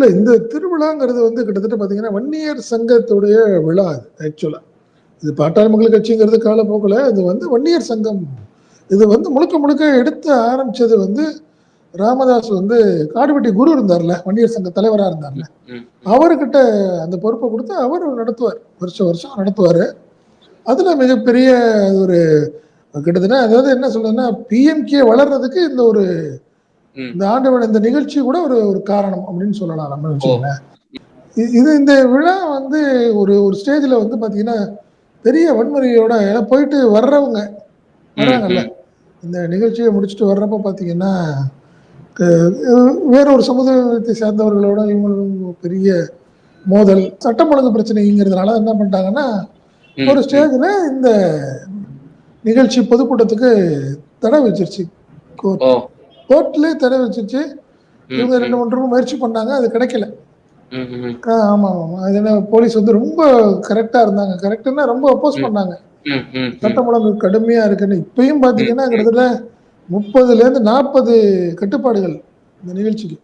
இல்ல இந்த திருவிழாங்கிறது வந்து கிட்டத்தட்ட பார்த்தீங்கன்னா, வன்னியர் சங்கத்துடைய விழா அது ஆக்சுவலா. இது பாட்டாளி மக்கள் கட்சிங்கிறது காலப்போக்குல இது வந்து வன்னியர் சங்கம். இது வந்து முழுக்க முழுக்க எடுத்து ஆரம்பிச்சது வந்து ராமதாஸ் வந்து காடுவெட்டி குரு இருந்தார்ல, வன்னியர் சங்க தலைவரா இருந்தார்ல. அவருகிட்ட அந்த பொறுப்ப குடுத்து அவரு நடத்துவார். வருஷம் வருஷம் நடத்துவாரு. அதுல மிகப்பெரிய ஒரு கிட்டத்தட்ட அதாவது என்ன சொல்றதுன்னா, பிஎம்கே வளர்றதுக்கு இந்த ஒரு. இந்த ஆண்டவன் இந்த நிகழ்ச்சி கூட ஒரு ஒரு காரணம் அப்படின்னு சொல்லலாம் நம்ம! வச்சுக்கங்களேன். இது இந்த விழா வந்து ஒரு ஒரு ஸ்டேஜ்ல வந்து பார்த்தீங்கன்னா, பெரிய வன்முறையோட ஏன்னா போயிட்டு வர்றவங்க வர்றாங்கல்ல. இந்த நிகழ்ச்சிய முடிச்சுட்டு வர்றப்ப பார்த்தீங்கன்னா, அ வேற ஒரு சமுதாயத்தை சேர்ந்தவர்களோட இவங்களும் பெரிய மோதல், சட்டம் ஒழுங்கு பிரச்சனைங்கிறதுனால என்ன பண்ணிட்டாங்கன்னா, ஒரு. ஸ்டேஜ்ல இந்த நிகழ்ச்சி பொதுக்கூட்டத்துக்கு தடை வச்சுருச்சு கோர்ட். கோர்ட்லயே தடை வச்சுருச்சு. ம், இவங்க 2, ம். 3 தடவ முயற்சி பண்ணாங்க. அது கிடைக்கல. ம், ம். ஆ ஆமாமாமா. அது என்ன போலீஸ் வந்து ரொம்ப கரெக்ட்டா இருந்தாங்க. கரெக்ட்ன்னா ரொம்ப அப்போஸ். பண்ணாங்க. சட்டம் ஒழுங்கு கடுமையா இருக்குன்னு. இப்பயும் ம். கிட்டத்தட்ட 30லேருந்து 40 கட்டுப்பாடுகள் இந்த நிகழ்ச்சிக்கு.